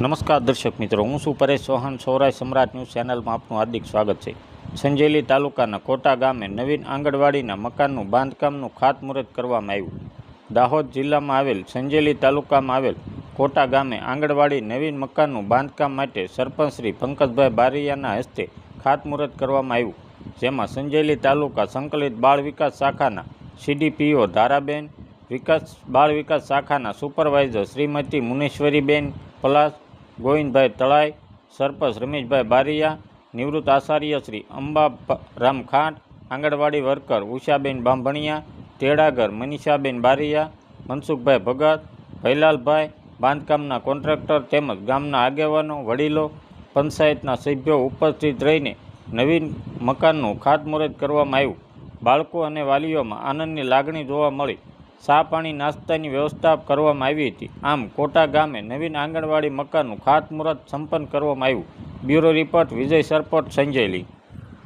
નમસ્કાર દર્શક મિત્રો, હું છું પરેશ ચૌહાણ સૌરાય સમ્રાટ ન્યૂઝ ચેનલમાં આપનું હાર્દિક સ્વાગત છે. સંજેલી તાલુકાના કોટા ગામે નવીન આંગણવાડીના મકાનનું બાંધકામનું ખાતમુહૂર્ત કરવામાં આવ્યું. દાહોદ જિલ્લામાં આવેલ સંજેલી તાલુકામાં આવેલ કોટા ગામે આંગણવાડી નવીન મકાનનું બાંધકામ માટે સરપંચ શ્રી પંકજભાઈ બારિયાના હસ્તે ખાતમુહૂર્ત કરવામાં આવ્યું, જેમાં સંજેલી તાલુકા સંકલિત બાળ વિકાસ શાખાના સીડીપીઓ ધારાબેન, વિકાસ બાળ વિકાસ શાખાના સુપરવાઇઝર શ્રીમતી મુનેશ્વરીબેન, પલાસ ગોવિંદભાઈ તળાઈ, સરપંચ રમેશભાઈ બારિયા, નિવૃત્ત આચાર્ય શ્રી અંબારામ ખાંટ આંગણવાડી વર્કર ઉષાબેન બાંભણિયા, તેડાગર મનીષાબેન બારિયા, મનસુખભાઈ ભગત, ભૈલાલભાઈ, બાંધકામના કોન્ટ્રાક્ટર તેમજ ગામના આગેવાનો, વડીલો, પંચાયતના સભ્યો ઉપસ્થિત રહીને નવીન મકાનનું ખાતમુહૂર્ત કરવામાં આવ્યું. બાળકો અને વાલીઓમાં આનંદની લાગણી જોવા મળી. ચા પાણી નાસ્તાની વ્યવસ્થા કરવામાં આવી હતી. આમ, કોટા ગામે નવીન આંગણવાડી મકાનનું ખાતમુહૂર્ત સંપન્ન કરવામાં આવ્યું. બ્યુરો રિપોર્ટ વિજય સરપોટ સંજયલી